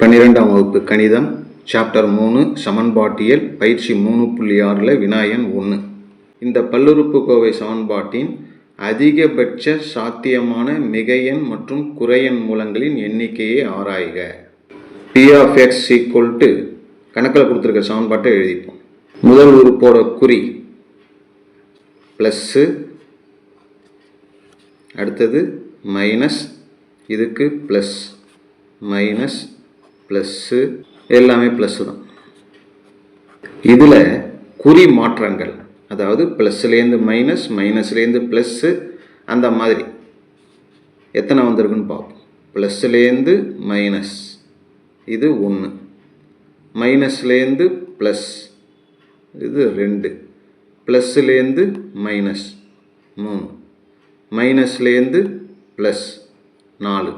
பன்னிரெண்டாம் வகுப்பு கணிதம் சாப்டர் மூணு சமன்பாட்டியல் பயிற்சி மூணு புள்ளி ஆறில் வினாயன் ஒன்று இந்த பல்லுறுப்புக்கோவை சமன்பாட்டின் அதிகபட்ச சாத்தியமான மிகையெண் மற்றும் குறையன் மூலங்களின் எண்ணிக்கையை ஆராய்க. P of X equal to கணக்கில் கொடுத்துருக்க சமன்பாட்டை எழுதிப்போம். முதல் உறுப்போட குறி ப்ளஸ்ஸு அடுத்தது மைனஸ் இதுக்கு ப்ளஸ் மைனஸ் ப்ளஸ்ஸு எல்லாமே ப்ளஸ்ஸு தான். இதில் குறி மாற்றங்கள் அதாவது ப்ளஸ்லேருந்து மைனஸ் மைனஸ்லேருந்து ப்ளஸ்ஸு அந்த மாதிரி. எத்தனை வந்திருக்குன்னு பார்ப்போம். ப்ளஸ்லேருந்து மைனஸ் இது ஒன்று மைனஸ்லேருந்து ப்ளஸ் இது ரெண்டு. ப்ளஸ்லேருந்து மைனஸ் மூணு. மைனஸ்லேருந்து ப்ளஸ் நாலு.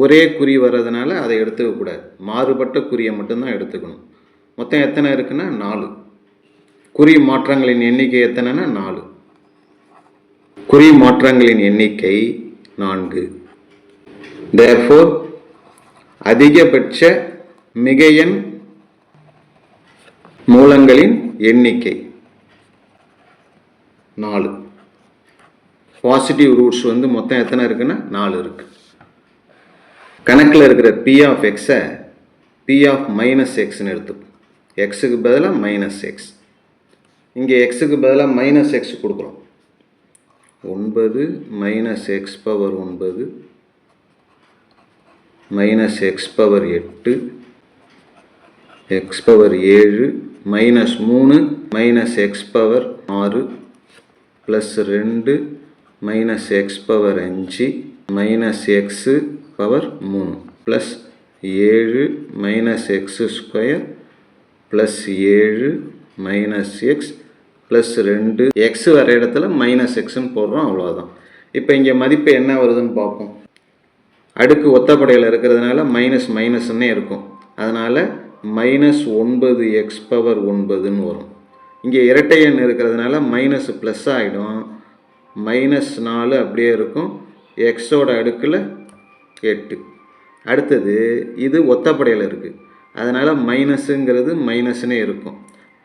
ஒரே குறி வர்றதுனால அதை எடுத்துக்கக்கூடாது மாறுபட்ட குறியை மட்டும்தான் எடுத்துக்கணும். மொத்தம் எத்தனை இருக்குன்னா நாலு. குறி மாற்றங்களின் எண்ணிக்கை எத்தனைன்னா நாலு. குறி மாற்றங்களின் எண்ணிக்கை நான்கு. தேர்ஃபோர் அதிகபட்ச மிகையன் மூலங்களின் எண்ணிக்கை நாலு. பாசிட்டிவ் ரூட்ஸ் வந்து மொத்தம் எத்தனை இருக்குன்னா நாலு இருக்குது கணக்கில் இருக்கிற பி ஆஃப் எக்ஸை பி ஆஃப் மைனஸ் எக்ஸ்னு எடுத்துப்போம் எக்ஸுக்கு பதிலாக மைனஸ் எக்ஸ் இங்கே எக்ஸுக்கு பதிலாக மைனஸ் எக்ஸ் கொடுக்குறோம். ஒன்பது மைனஸ் எக்ஸ் பவர் ஒன்பது மைனஸ் எக்ஸ் பவர் எட்டு எக்ஸ் பவர் ஏழு மைனஸ் மூணு மைனஸ் எக்ஸ் பவர் ஆறு ப்ளஸ் ரெண்டு மைனஸ் எக்ஸ் பவர் அஞ்சு மைனஸ் எக்ஸு பவர் மூணு ப்ளஸ் ஏழு மைனஸ் எக்ஸ் ஸ்கொயர் ப்ளஸ் ஏழு மைனஸ் எக்ஸ் ப்ளஸ் ரெண்டு எக்ஸ் வர இடத்துல மைனஸ் எக்ஸ்ன்னு போடுறோம் அவ்வளோதான் இப்போ இங்கே மதிப்பு என்ன வருதுன்னு பார்ப்போம். அடுக்கு ஒத்தப்படையில் இருக்கிறதுனால மைனஸ் மைனஸ்ன்னே இருக்கும். அதனால் மைனஸ் ஒன்பது எக்ஸ் பவர் ஒன்பதுன்னு வரும். இங்கே இரட்டை எண் இருக்கிறதுனால மைனஸ் ப்ளஸ் ஆகிடும் மைனஸ் நாலு அப்படியே இருக்கும். எக்ஸோட அடுக்கில் எட்டு அடுத்தது இது ஒத்தப்படையில் இருக்குது அதனால் மைனஸுங்கிறது மைனஸ்னே இருக்கும்.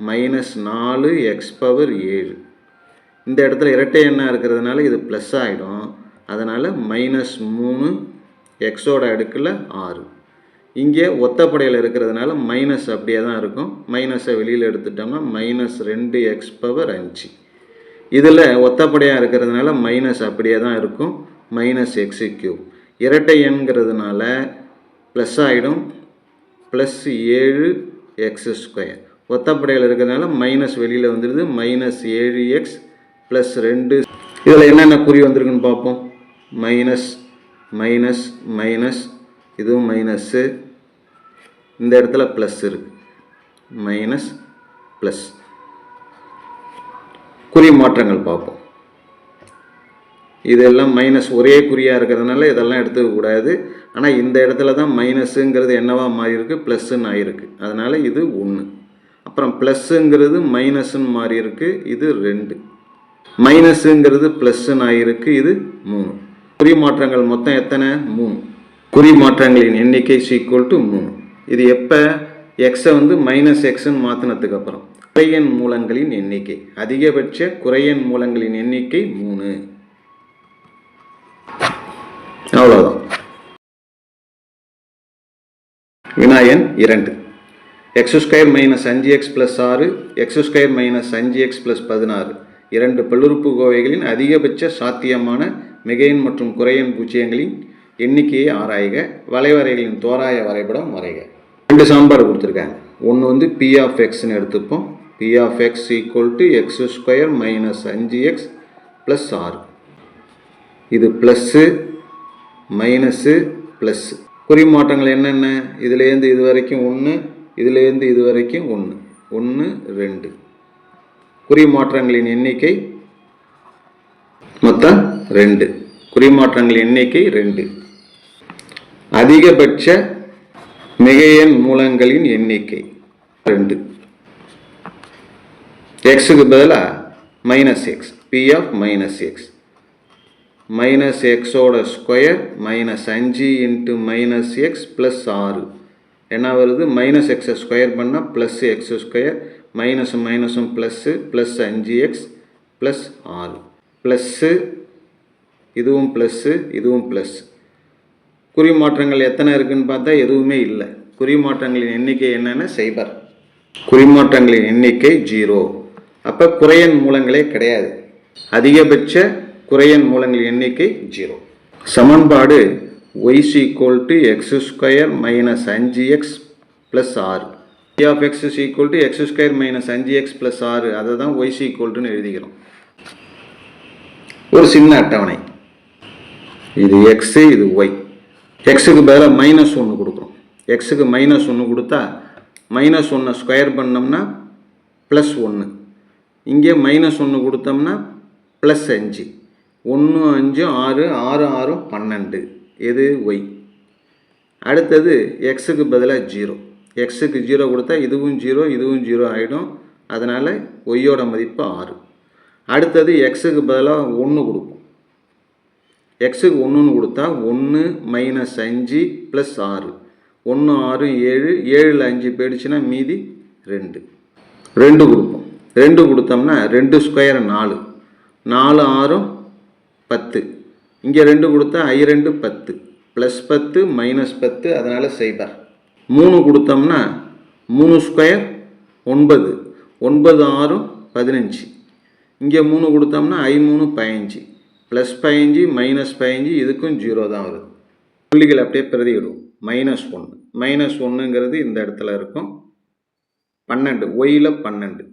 மைனஸ் நாலு எக்ஸ் பவர் ஏழு. இந்த இடத்துல இரட்டை எண்ணாக இருக்கிறதுனால இது ப்ளஸ் ஆகிடும் அதனால் மைனஸ் மூணு எக்ஸோட அடுக்கில் ஆறு. இங்கே ஒத்தப்படையில் இருக்கிறதுனால மைனஸ் அப்படியே தான் இருக்கும். மைனஸை வெளியில் எடுத்துட்டோம்னா மைனஸ் ரெண்டு எக்ஸ் பவர் அஞ்சு. இதில் ஒத்தப்படையாக இருக்கிறதுனால மைனஸ் அப்படியே தான் இருக்கும். மைனஸ் எக்ஸு கியூப் இரட்டை எண்கிறதுனால ப்ளஸ் ஆகிடும் ப்ளஸ் ஏழு எக்ஸ் ஸ்கொயர் ஒத்தப்படையில் இருக்கிறதுனால மைனஸ் வெளியில் வந்துடுது மைனஸ் ஏழு எக்ஸ் ப்ளஸ் ரெண்டு. இதில் என்னென்ன குறி வந்திருக்குன்னு பார்ப்போம். மைனஸ் மைனஸ் மைனஸ் இதுவும் மைனஸ்ஸு இந்த இடத்துல ப்ளஸ் இருக்குது மைனஸ் ப்ளஸ் குறி மாற்றங்கள் பார்ப்போம். இதெல்லாம் மைனஸ் ஒரே குறியாக இருக்கிறதுனால இதெல்லாம் எடுத்துக்கக்கூடாது ஆனால் இந்த இடத்துல தான் மைனஸுங்கிறது என்னவா மாறியிருக்கு? ப்ளஸ்ஸுன்னு ஆகிருக்கு அதனால் இது ஒன்று அப்புறம் ப்ளஸ்ஸுங்கிறது மைனஸுன்னு மாறி இருக்குது இது ரெண்டு. மைனஸுங்கிறது ப்ளஸ்ஸுன்னு ஆகிருக்கு இது மூணு. குறி மாற்றங்கள் மொத்தம் எத்தனை? மூணு. குறி மாற்றங்களின் எண்ணிக்கை சீக்குவல் டு மூணு. இது எப்போ? எக்ஸை வந்து மைனஸ் எக்ஸ்ன்னு மாற்றினதுக்கப்புறம் குறையன் மூலங்களின் எண்ணிக்கை. அதிகபட்ச குறையன் மூலங்களின் எண்ணிக்கை மூணு. அவ்வளோதான் வினாயன் இரண்டு. எக்ஸ் ஸ்கொயர் மைனஸ் அஞ்சு எக்ஸ் ப்ளஸ் ஆறு எக்ஸ் ஸ்கொயர் மைனஸ் அஞ்சு எக்ஸ் ப்ளஸ் பதினாறு. இரண்டு பல்லுறுப்புக்கோவைகளின் அதிகபட்ச சாத்தியமான மிகையன் மற்றும் குறையன் பூஜ்ஜியங்களின் எண்ணிக்கையை ஆராய்க. வளைவரைகளின் தோராய வரைபடம் வரைக. ரெண்டு சாம்பார் கொடுத்துருக்காங்க. ஒன்று வந்து பி ஆஃப் எக்ஸ்னு எடுத்துப்போம். P of X equal to X square minus அஞ்சு எக்ஸ் ப்ளஸ் ஆறு. இது ப்ளஸ்ஸு மைனஸு ப்ளஸ்ஸு குறி மாற்றங்கள் என்னென்ன? இதுலேருந்து இது வரைக்கும் ஒன்று இதுலேருந்து இது வரைக்கும் ஒன்று ஒன்று ரெண்டு. குறி மாற்றங்களின் எண்ணிக்கை மொத்தம் ரெண்டு. குறிமாற்றங்களின் எண்ணிக்கை ரெண்டு. அதிகபட்ச மிகையன் மூலங்களின் எண்ணிக்கை ரெண்டு. எக்ஸுக்கு பதிலாக minus X P of minus X minus எக்ஸோட ஸ்கொயர் மைனஸ் அஞ்சு இன்ட்டு மைனஸ் எக்ஸ் ப்ளஸ் ஆறு என்ன வருது? மைனஸ் எக்ஸை ஸ்கொயர் பண்ணால் ப்ளஸ் எக்ஸ் ஸ்கொயர் மைனஸும் மைனஸும் ப்ளஸ்ஸு ப்ளஸ் அஞ்சு எக்ஸ் ப்ளஸ் ஆறு ப்ளஸ்ஸு இதுவும் ப்ளஸ்ஸு இதுவும் ப்ளஸ் குறி மாற்றங்கள் எத்தனை இருக்குன்னு பார்த்தா எதுவுமே இல்லை. குறி மாற்றங்களின் எண்ணிக்கை என்னென்ன சைபர் குறிமாற்றங்களின் எண்ணிக்கை ஜீரோ அப்போ குறையன் மூலங்களே கிடையாது. அதிகபட்ச குறையன் மூலங்களின் எண்ணிக்கை ஜீரோ சமன்பாடு Y equal to X square minus அஞ்சு எக்ஸ் ப்ளஸ் ஆறு P of X is equal to X square minus அஞ்சு எக்ஸ் ப்ளஸ் ஆறு அதை தான் ஒய்ஸ் ஈக்குவல்ட்டுன்னு எழுதிக்கிறோம். ஒரு சின்ன அட்டவணை. இது எக்ஸு இது ஒய் எக்ஸுக்கு பதிலாக மைனஸ் ஒன்று கொடுக்குறோம். எக்ஸுக்கு மைனஸ் ஒன்று கொடுத்தா மைனஸ் ஒன்றை ஸ்கொயர் பண்ணோம்னா ப்ளஸ் ஒன்று இங்கே மைனஸ் ஒன்று கொடுத்தோம்னா ப்ளஸ் அஞ்சு ஒன்று அஞ்சு ஆறு ஆறு ஆறும் பன்னெண்டு. எது? ஒய். அடுத்தது எக்ஸுக்கு பதிலாக ஜீரோ. எக்ஸுக்கு ஜீரோ கொடுத்தா இதுவும் ஜீரோ இதுவும் ஜீரோ ஆகிடும் அதனால் ஒய்யோட மதிப்பு ஆறு. அடுத்தது எக்ஸுக்கு பதிலாக ஒன்று கொடுப்போம். எக்ஸுக்கு ஒன்றுன்னு கொடுத்தா ஒன்று மைனஸ் அஞ்சு ப்ளஸ் ஆறு. ஒன்று ஆறு ஏழு. ஏழில் அஞ்சு போயிடுச்சுன்னா மீதி ரெண்டு. ரெண்டு கொடுப்போம். ரெண்டு கொடுத்தோம்னா ரெண்டு ஸ்கொயர் நாலு. நாலு ஆறும் பத்து. இங்கே ரெண்டு கொடுத்தா ஐ ரெண்டு பத்து. ப்ளஸ் பத்து மைனஸ் பத்து அதனால் சைபர் மூணு கொடுத்தோம்னா மூணு ஸ்கொயர் ஒன்பது. ஒன்பது ஆறும் பதினஞ்சு. இங்கே மூணு கொடுத்தோம்னா ஐ மூணு பதினஞ்சு. ப்ளஸ் பதினஞ்சு மைனஸ் பதினஞ்சு இதுக்கும் ஜீரோ தான் வருது. புள்ளிகள் அப்படியே பிரதியிடும் மைனஸ் ஒன்று மைனஸ் ஒன்றுங்கிறது இந்த இடத்துல இருக்கும். பன்னெண்டு. ஒயில் பன்னெண்டு.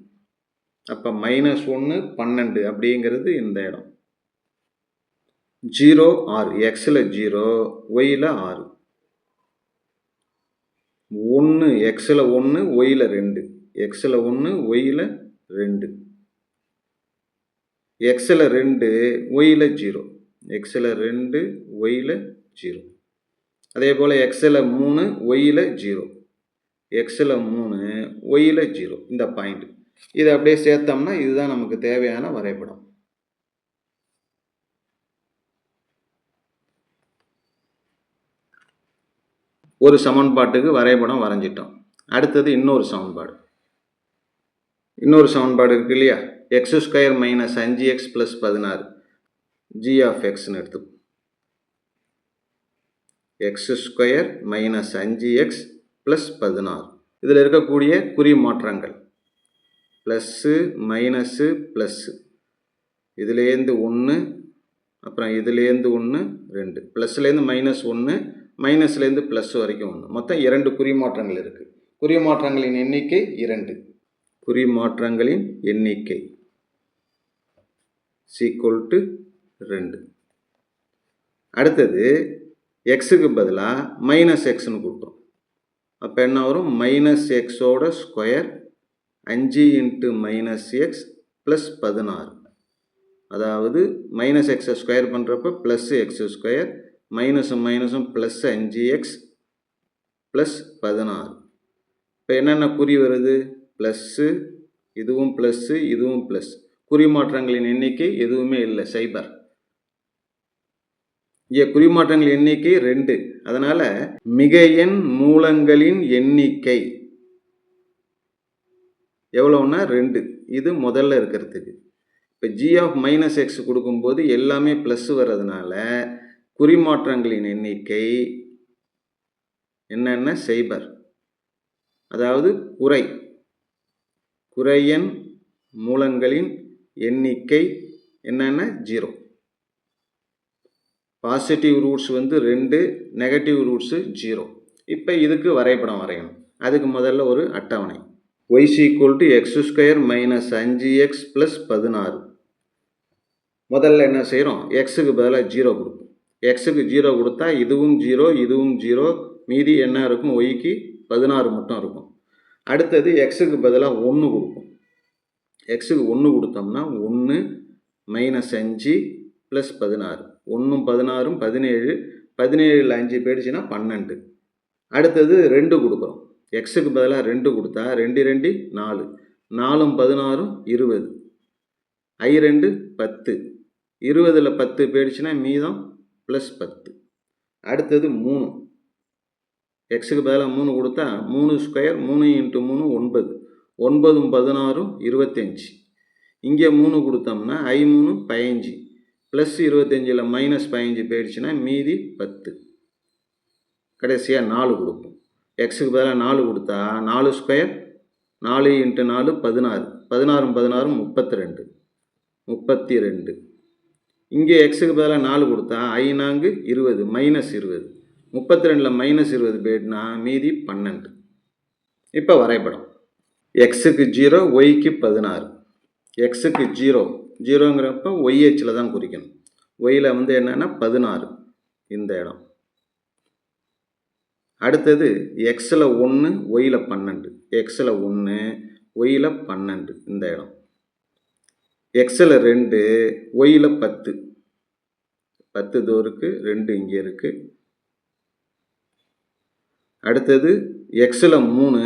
அப்போ மைனஸ் ஒன்று பன்னெண்டு அப்படிங்கிறது இந்த இடம். ஜீரோ ஆறு எக்ஸில் ஜீரோ ஒயில் ஆறு. ஒன்று எக்ஸில் ஒன்று ஒயில் ரெண்டு. எக்ஸில் ஒன்று ஒயில் ரெண்டு. எக்ஸில் ரெண்டு ஒயில் ஜீரோ. எக்ஸில் ரெண்டு ஒயில் ஜீரோ. அதே போல் எக்ஸில் மூணு ஒயில் ஜீரோ. எக்ஸில் மூணு ஒயில் ஜீரோ. இந்த பாயிண்ட் இதை அப்படியே சேர்த்தோம்னா இதுதான் நமக்கு தேவையான வரைபடம். ஒரு சமன்பாட்டுக்கு வரைபடம் வரைஞ்சிட்டோம். அடுத்தது இன்னொரு சமன்பாடு. இன்னொரு சமன்பாடு இருக்கு இல்லையா? எக்ஸ் ஸ்கொயர் மைனஸ் அஞ்சு எக்ஸ் ப்ளஸ் பதினாறு. ஜி ஆஃப் எக்ஸ்னு எடுத்துப்போம் எக்ஸ் ஸ்கொயர் மைனஸ் அஞ்சு எக்ஸ் ப்ளஸ் பதினாறு. இதில் இருக்கக்கூடிய குறி மாற்றங்கள். ப்ளஸ்ஸு மைனஸு ப்ளஸ்ஸு இதுலேருந்து ஒன்று அப்புறம் இதுலேருந்து ஒன்று ரெண்டு. ப்ளஸ்லேருந்து மைனஸ் ஒன்று மைனஸ்லேருந்து ப்ளஸ் வரைக்கும் ஒன்று மொத்தம் இரண்டு குறிமாற்றங்கள் இருக்குது குறிமாற்றங்களின் எண்ணிக்கை இரண்டு. குறிமாற்றங்களின் எண்ணிக்கை சீக்குவல் டு ரெண்டு. அடுத்தது எக்ஸுக்கு பதிலாக மைனஸ் எக்ஸ்னு கொடுக்குறோம் அப்போ என்ன வரும்? மைனஸ் எக்ஸோட ஸ்கொயர் அஞ்சு இன்ட்டு மைனஸ் எக்ஸ் ப்ளஸ் பதினாறு. அதாவது மைனஸ் எக்ஸை ஸ்கொயர் பண்ணுறப்ப ப்ளஸ் எக்ஸ் ஸ்கொயர் மைனஸும் மைனஸும் ப்ளஸ் அஞ்சு எக்ஸ் ப்ளஸ் பதினாறு. இப்போ என்னென்ன குறி வருது? ப்ளஸ்ஸு இதுவும் ப்ளஸ்ஸு இதுவும் ப்ளஸ் குறிமாற்றங்களின் எண்ணிக்கை எதுவுமே இல்லை சைபர் இங்கே குறிமாற்றங்கள் எண்ணிக்கை ரெண்டு. அதனால் மிக எண் மூலங்களின் எண்ணிக்கை எவ்வளோன்னா ரெண்டு. இது முதல்ல இருக்கிறதுக்கு. இப்போ ஜி ஆஃப் மைனஸ் எக்ஸ் கொடுக்கும்போது எல்லாமே ப்ளஸ் வர்றதுனால குறிமாற்றங்களின் எண்ணிக்கை என்னென்ன? சைபர். அதாவது குறை. குறையன் மூலங்களின் எண்ணிக்கை என்னென்ன? ஜீரோ. பாசிட்டிவ் ரூட்ஸ் வந்து ரெண்டு நெகட்டிவ் ரூட்ஸு ஜீரோ. இப்போ இதுக்கு வரைபடம் வரையணும். அதுக்கு முதல்ல ஒரு அட்டவணை. Y is equal to X square minus அஞ்சு எக்ஸ் ப்ளஸ் பதினாறு. முதல்ல என்ன செய்கிறோம் எக்ஸுக்கு பதிலாக ஜீரோ கொடுப்போம். எக்ஸுக்கு ஜீரோ கொடுத்தா இதுவும் ஜீரோ இதுவும் ஜீரோ மீதி என்ன இருக்கும்? ஒய்க்கு பதினாறு மட்டும் இருக்கும். அடுத்தது எக்ஸுக்கு பதிலாக ஒன்று கொடுப்போம். எக்ஸுக்கு ஒன்று கொடுத்தோம்னா ஒன்று மைனஸ் அஞ்சு ப்ளஸ் பதினாறு. ஒன்றும் பதினாறும் பதினேழு பதினேழில் அஞ்சு போயிடுச்சுன்னா பன்னெண்டு. அடுத்தது ரெண்டு கொடுக்குறோம். எக்ஸுக்கு பதிலாக ரெண்டு கொடுத்தா ரெண்டு ரெண்டு நாலு. நாலும் பதினாறும் இருபது. ஐ ரெண்டு பத்து. இருபதில் பத்து போயிடுச்சுன்னா மீதம் ப்ளஸ் பத்து. அடுத்தது மூணு. எக்ஸுக்கு பதிலாக மூணு கொடுத்தா மூணு ஸ்கொயர் மூணு இன்ட்டு மூணு ஒன்பது. ஒன்பதும் பதினாறும் இருபத்தஞ்சி. இங்கே மூணு கொடுத்தோம்னா ஐ மூணு பதினஞ்சு. ப்ளஸ் இருபத்தஞ்சில் மைனஸ் பதினஞ்சு போயிடுச்சுன்னா மீதி பத்து. கடைசியாக நாலு கொடுப்போம். எக்ஸுக்கு பதிலாக நாலு கொடுத்தா நாலு ஸ்கொயர் நாலு இன்ட்டு நாலு பதினாறு. பதினாறும் பதினாறும் முப்பத்தி ரெண்டு முப்பத்தி ரெண்டு இங்கே எக்ஸுக்கு பதிலாக நாலு கொடுத்தா ஐ நான்கு இருபது மைனஸ் இருபது. முப்பத்தி ரெண்டில் மைனஸ் இருபது போயிட்டுனா மீதி பன்னெண்டு. இப்போ வரைபடம். எக்ஸுக்கு ஜீரோ ஒய்க்கு பதினாறு. எக்ஸுக்கு ஜீரோ ஜீரோங்கிறப்ப ஒய்ஹெச்சில் தான் குறிக்கணும். ஒயில் வந்து என்னென்னா பதினாறு இந்த இடம். அடுத்தது எக்ஸில் ஒன்று ஒயில் பன்னெண்டு. எக்ஸில் ஒன்று ஒயில் பன்னெண்டு இந்த இடம். எக்ஸில் ரெண்டு ஒயில் பத்து. பத்து தூருக்கு ரெண்டு இங்கே இருக்குது அடுத்தது எக்ஸில் மூணு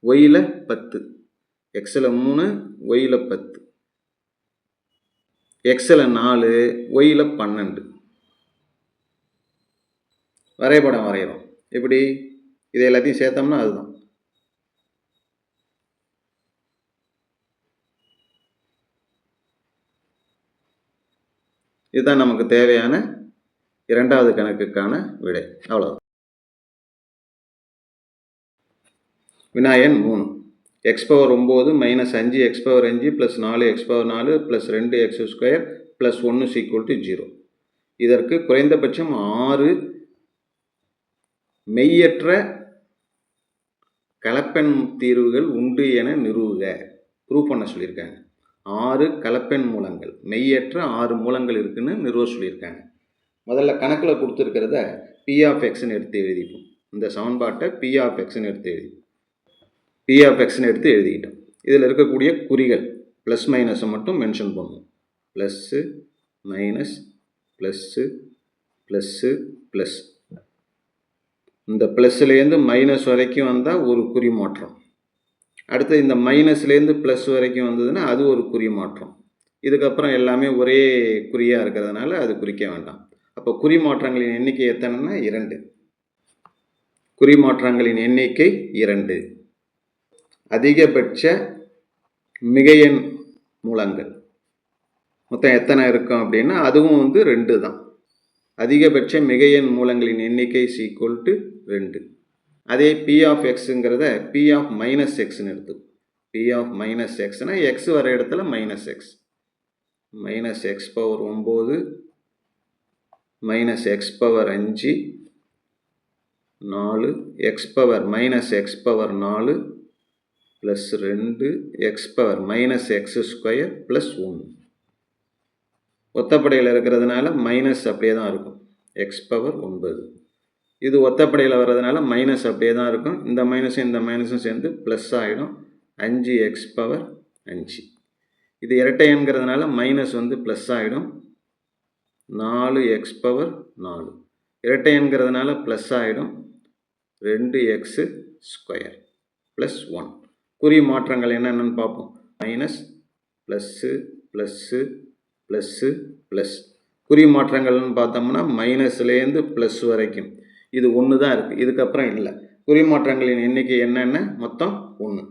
ஒயில் பத்து. எக்ஸில் மூணு ஒயில் பத்து. எக்ஸில் நாலு ஒயில் பன்னெண்டு. வரைபடம் வரைகிறோம் எப்படி? இதை எல்லாத்தையும் சேர்த்தோம்னா அதுதான். இதுதான் நமக்கு தேவையான இரண்டாவது கணக்குக்கான விடை. அவ்வளோ வினாயன் மூணு. எக்ஸ் பவர் ஒம்பது மைனஸ் அஞ்சு எக்ஸ் பவர் அஞ்சு ப்ளஸ் நாலு எக்ஸ் பவர் நாலு ப்ளஸ் ரெண்டு எக்ஸ் ஸ்கொயர் ப்ளஸ் ஒன்று சீக்குவல் டு ஜீரோ இதற்கு குறைந்தபட்சம் ஆறு மெய்யற்ற கலப்பெண் தீர்வுகள் உண்டு என நிறுவுக ப்ரூவ் பண்ண சொல்லியிருக்காங்க. ஆறு கலப்பெண் மூலங்கள். மெய்யற்ற ஆறு மூலங்கள் இருக்குன்னு நிறுவ சொல்லியிருக்காங்க. முதல்ல கணக்கில் கொடுத்துருக்கிறத பி ஆஃப் எக்ஸ்ன்னு எடுத்து எழுதிப்போம் இந்த சமன்பாட்டை பி ஆஃப் எக்ஸ்ன்னு எடுத்து எழுதி பி ஆஃப் எக்ஸ்ன்னு எடுத்து எழுதிக்கிட்டோம் இதில் இருக்கக்கூடிய குறிகள் ப்ளஸ் மைனஸை மட்டும் மென்ஷன் பண்ணுவோம். Plus minus plus plus plus இந்த ப்ளஸ்லேருந்து மைனஸ் வரைக்கும் வந்தால் ஒரு குறி மாற்றம். அடுத்து இந்த மைனஸ்லேருந்து ப்ளஸ் வரைக்கும் வந்ததுன்னா அது ஒரு குறி மாற்றம். இதுக்கப்புறம் எல்லாமே ஒரே குறியாக இருக்கிறதுனால அது குறிக்க வேண்டாம். அப்போ குறி மாற்றங்களின் எண்ணிக்கை எத்தனைன்னா இரண்டு. குறி மாற்றங்களின் எண்ணிக்கை இரண்டு. அதிகபட்ச மிகையன் மூலங்கள். மொத்தம் எத்தனை இருக்கும் அப்படின்னா அதுவும் வந்து ரெண்டு தான். அதிகபட்ச மிகையன் மூலங்களின் எண்ணிக்கை சீக்குவல் டு ரெண்டு. அதே பி ஆஃப் எக்ஸுங்கிறத பி ஆஃப் மைனஸ் எக்ஸ்னு எடுத்து பி ஆஃப் மைனஸ் எக்ஸ்னால் எக்ஸ் வர இடத்துல minus X minus X power ஒம்பது மைனஸ் எக்ஸ் பவர் அஞ்சு நாலு X power minus X power நாலு ப்ளஸ் ரெண்டு X power minus X square plus ஒன்று ஒத்தப்படையில் இருக்கிறதுனால மைனஸ் அப்படியே தான் இருக்கும். எக்ஸ் பவர் ஒன்பது. இது ஒத்தப்படையில் வர்றதுனால மைனஸ் அப்படியே தான் இருக்கும். இந்த மைனஸும் இந்த மைனஸும் சேர்ந்து ப்ளஸ் ஆகிடும் அஞ்சு எக்ஸ் பவர் அஞ்சு இது இரட்டை எண்கிறதுனால மைனஸ் வந்து ப்ளஸ் ஆகிடும் நாலு எக்ஸ் பவர் நாலு. இரட்டை எண்கிறதுனால ப்ளஸ் ஆகிடும் ரெண்டு எக்ஸு ஸ்கொயர் ப்ளஸ் ஒன் குறி மாற்றங்கள் என்னென்னு பார்ப்போம். Minus plus plus plus plus குறி மாற்றங்கள்னு பார்த்தோம்னா மைனஸ்லேருந்து ப்ளஸ் வரைக்கும். இது ஒன்று தான் இருக்குது இதுக்கப்புறம் இல்லை. குறிமாற்றங்களின் எண்ணிக்கை என்னென்ன? மொத்தம் ஒன்று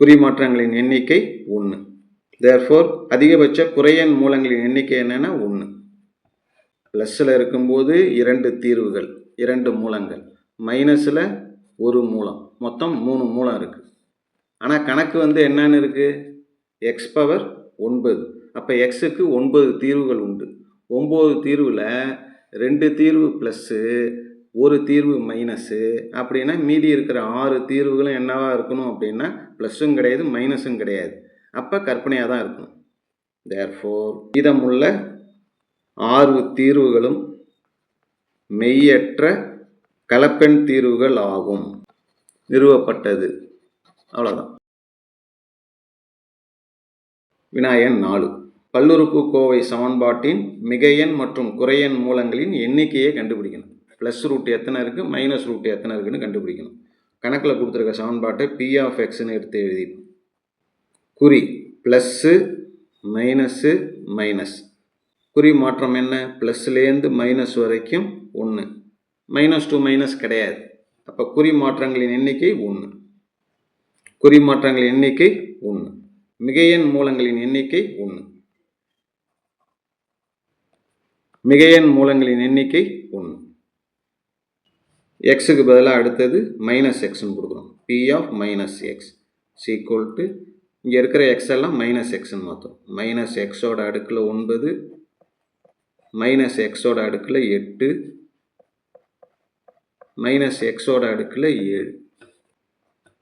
குறிமாற்றங்களின் எண்ணிக்கை ஒன்று தேர்ஃபோர் அதிகபட்ச குறையன் மூலங்களின் எண்ணிக்கை என்னென்னா? ஒன்று ப்ளஸ்ஸில் இருக்கும்போது இரண்டு தீர்வுகள் இரண்டு மூலங்கள். மைனஸில் ஒரு மூலம். மொத்தம் மூணு மூலம் இருக்குது ஆனால் கணக்கு வந்து என்னன்னு இருக்குது எக்ஸ் பவர் ஒன்பது. அப்போ எக்ஸுக்கு ஒன்பது தீர்வுகள் உண்டு. ஒம்பது தீர்வில் ரெண்டு தீர்வு ப்ளஸ்ஸு ஒரு தீர்வு மைனஸு அப்படின்னா மீதி இருக்கிற ஆறு தீர்வுகளும் என்னவாக இருக்கணும் அப்படின்னா ப்ளஸ்ஸும் கிடையாது மைனஸும் கிடையாது. அப்போ கற்பனையாக தான் இருக்கணும். தேர்ஃபோர் இதமுள்ள ஆறு தீர்வுகளும் மெய்யற்ற கலப்பெண் தீர்வுகள் ஆகும். நிறுவப்பட்டது. அவ்வளோதான் வினாயன் நாலு. பல்லுறுப்பு கோவை சமன்பாட்டின் மிகையன் மற்றும் குறையன் மூலங்களின் எண்ணிக்கையை கண்டுபிடிக்கணும். ப்ளஸ் ரூட் எத்தனை இருக்குது மைனஸ் ரூட் எத்தனை இருக்குதுன்னு கண்டுபிடிக்கணும். கணக்கில் கொடுத்துருக்க சமன்பாட்டை பி ஆஃப் எக்ஸ்னு எடுத்து எழுதி. குறி ப்ளஸ்ஸு மைனஸ்ஸு மைனஸ் குறி மாற்றம் என்ன? ப்ளஸ்லேருந்து மைனஸ் வரைக்கும் ஒன்று மைனஸ் டூ மைனஸ் கிடையாது. அப்போ குறி மாற்றங்களின் எண்ணிக்கை ஒன்று குறி மாற்றங்களின் எண்ணிக்கை ஒன்று மிகையன் மூலங்களின் எண்ணிக்கை ஒன்று மிகையன் மூலங்களின் எண்ணிக்கை ஒன்று எக்ஸுக்கு பதிலாக அடுத்தது மைனஸ் எக்ஸ்னு கொடுக்குறோம் P of minus X is equal to இங்கே இருக்கிற எக்ஸ் எல்லாம் மைனஸ் எக்ஸ்னு மாற்றும் மைனஸ் எக்ஸோட அடுக்கில் ஒன்பது மைனஸ் எக்ஸோட அடுக்கில் எட்டு மைனஸ் எக்ஸோட அடுக்கில் ஏழு.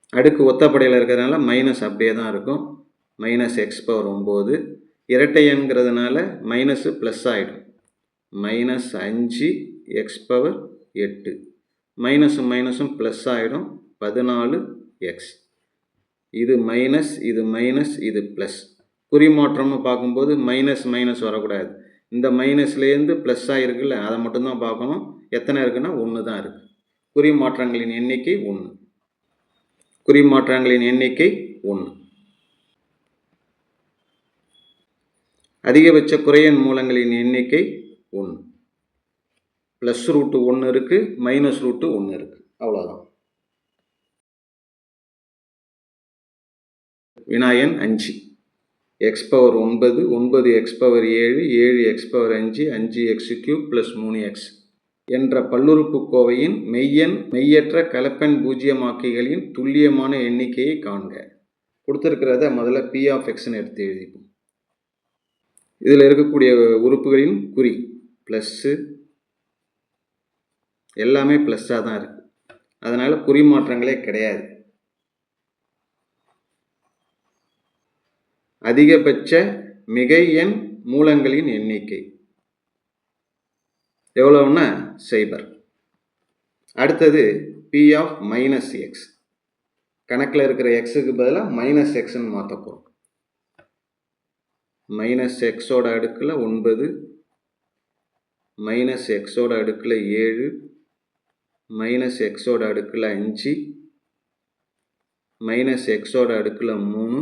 அடுக்கு ஒத்தப்படையில் இருக்கிறதுனால மைனஸ் அப்படியே தான் இருக்கும். மைனஸ் எக்ஸ் பவர் ஒம்பது இரட்டை எண்கிறதுனால மைனஸு ப்ளஸ் ஆகிடும் மைனஸ் அஞ்சு எக்ஸ் பவர் எட்டு. மைனஸும் மைனஸும் ப்ளஸ் ஆகிடும் பதினாலு எக்ஸ் இது மைனஸ் இது மைனஸ் இது ப்ளஸ் குறிமாற்றம்னு பார்க்கும்போது மைனஸ் மைனஸ் வரக்கூடாது. இந்த மைனஸ்லேருந்து ப்ளஸ் ஆகிருக்குல்ல அதை மட்டும்தான் பார்க்கணும். எத்தனை இருக்குன்னா ஒன்று தான் இருக்குது குறிமாற்றங்களின் எண்ணிக்கை ஒன்று குறிமாற்றங்களின் எண்ணிக்கை ஒன்று அதிகபட்ச குறையன் மூலங்களின் எண்ணிக்கை ஒன்று ப்ளஸ் ரூட்டு ஒன்று இருக்குது மைனஸ் ரூட்டு ஒன்று இருக்குது அவ்வளோதான் வினாயன் அஞ்சு. எக்ஸ் பவர் ஒன்பது ஒன்பது எக்ஸ் பவர் ஏழு ஏழு எக்ஸ் பவர் அஞ்சு அஞ்சு எக்ஸ் கியூப் ப்ளஸ் மூணு எக்ஸ் என்ற பல்லுறுப்புக்கோவையின் மெய்யன் மெய்யற்ற கலப்பெண் பூஜ்ஜியமாக்கிகளின் துல்லியமான எண்ணிக்கையை காண்க. கொடுத்துருக்கிறத முதல்ல பி ஆஃப் எக்ஸ்னு எடுத்து எழுதிப்போம். இதில் இருக்கக்கூடிய உறுப்புகளின் குறி ப்ளஸ்ஸு எல்லாமே ப்ளஸ்ஸாக தான் இருக்குது அதனால் குறிமாற்றங்களே கிடையாது. அதிகபட்ச மிகை எண் மூலங்களின் எண்ணிக்கை. எவ்வளோன்னா சைபர் அடுத்தது பி ஆஃப் மைனஸ் எக்ஸ் கணக்கில் இருக்கிற எக்ஸுக்கு பதிலாக மைனஸ் எக்ஸ்ன்னு மாற்ற போகிறோம் மைனஸ் எக்ஸோட அடுக்கில் ஒன்பது மைனஸ் எக்ஸோட அடுக்கில் ஏழு மைனஸ் எக்ஸோட அடுக்கில் அஞ்சு மைனஸ் எக்ஸோட அடுக்கில் மூணு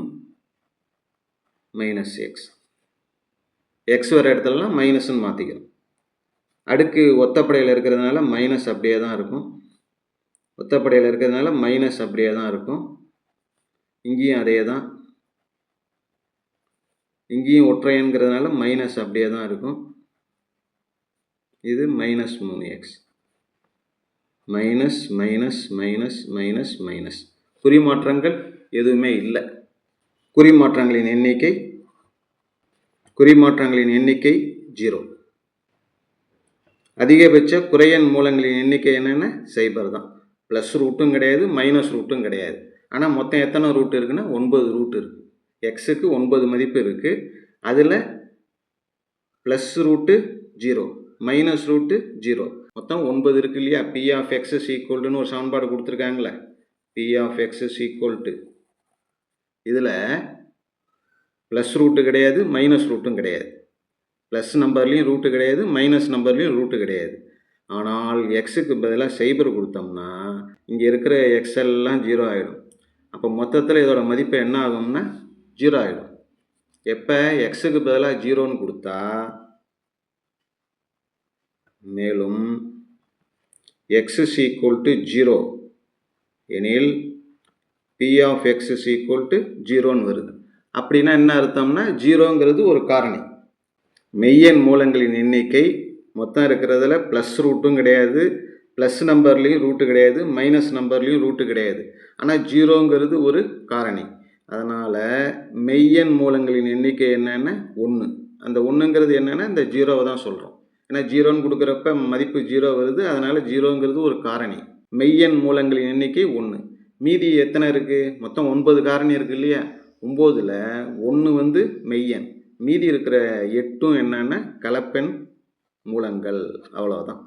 மைனஸ் எக்ஸ் எக்ஸ் வர இடத்துலலாம் மைனஸ்ன்னு மாற்றிக்கிறோம் அடுக்கு ஒத்தப்படையில் இருக்கிறதுனால மைனஸ் அப்படியே தான் இருக்கும். ஒத்தப்படையில் இருக்கிறதுனால மைனஸ் அப்படியே தான் இருக்கும். இங்கேயும் அதே தான். இங்கேயும் ஒற்றையன்கிறதுனால மைனஸ் அப்படியே தான் இருக்கும். இது மைனஸ் மூணு X minus minus minus minus minus. குறிமாற்றங்கள் எதுவுமே இல்லை. குறிமாற்றங்களின் எண்ணிக்கை குறிமாற்றங்களின் எண்ணிக்கை ஜீரோ. அதிகபட்ச குறையன் மூலங்களின் எண்ணிக்கை என்னென்ன? சைபர் தான். ப்ளஸ் ரூட்டும் கிடையாது மைனஸ் ரூட்டும் கிடையாது. ஆனால் மொத்தம் எத்தனை ரூட் இருக்குன்னா? ஒன்பது ரூட் இருக்குது எக்ஸுக்கு ஒன்பது மதிப்பு இருக்குது அதில் plus root zero minus root zero. மொத்தம் ஒன்பது இருக்கு இல்லையா? பி ஆஃப் எக்ஸஸ் ஈக்குவல்டுன்னு ஒரு சமன்பாடு கொடுத்துருக்காங்களே P of X is equal to இதில் ப்ளஸ் ரூட்டு கிடையாது மைனஸ் ரூட்டும் கிடையாது. ப்ளஸ் நம்பர்லேயும் ரூட்டு கிடையாது மைனஸ் நம்பர்லேயும் ரூட்டு கிடையாது. ஆனால் எக்ஸுக்கு பதிலாக சைபர் கொடுத்தோம்னா இங்கே இருக்கிற எக்ஸெல்லாம் ஜீரோ ஆகிடும் அப்போ மொத்தத்தில் இதோட மதிப்பு என்ன ஆகும்னா ஜீரோ ஆகிடும் எப்போ எக்ஸுக்கு பதிலாக ஜீரோன்னு கொடுத்தா மேலும் X is equal to zero எனில் P of X is equal to ஜீரோன்னு வருது. அப்படின்னா என்ன அர்த்தம்னா ஜீரோங்கிறது ஒரு காரணி. மெய்யன் மூலங்களின் எண்ணிக்கை மொத்தம் இருக்கிறதுல ப்ளஸ் ரூட்டும் கிடையாது ப்ளஸ் நம்பர்லேயும் ரூட்டு கிடையாது மைனஸ் நம்பர்லேயும் ரூட்டு கிடையாது. ஆனால் ஜீரோங்கிறது ஒரு காரணி. அதனால் மெய்யன் மூலங்களின் எண்ணிக்கை என்னென்னா? ஒன்று அந்த ஒன்றுங்கிறது என்னென்னா இந்த ஜீரோவை தான் சொல்கிறோம் ஏன்னா ஜீரோன்னு கொடுக்குறப்ப மதிப்பு ஜீரோ வருது. அதனால் ஜீரோங்கிறது ஒரு காரணி. மெய்யன் மூலங்களின் எண்ணிக்கை ஒன்று மீதி எத்தனை இருக்குது மொத்தம் ஒன்பது காரணி இருக்குது இல்லையா? ஒம்போதில் ஒன்று வந்து மெய்யன் மீதி இருக்கிற எட்டும் என்னென்னா கலப்பெண் மூலங்கள். அவ்வளோதான்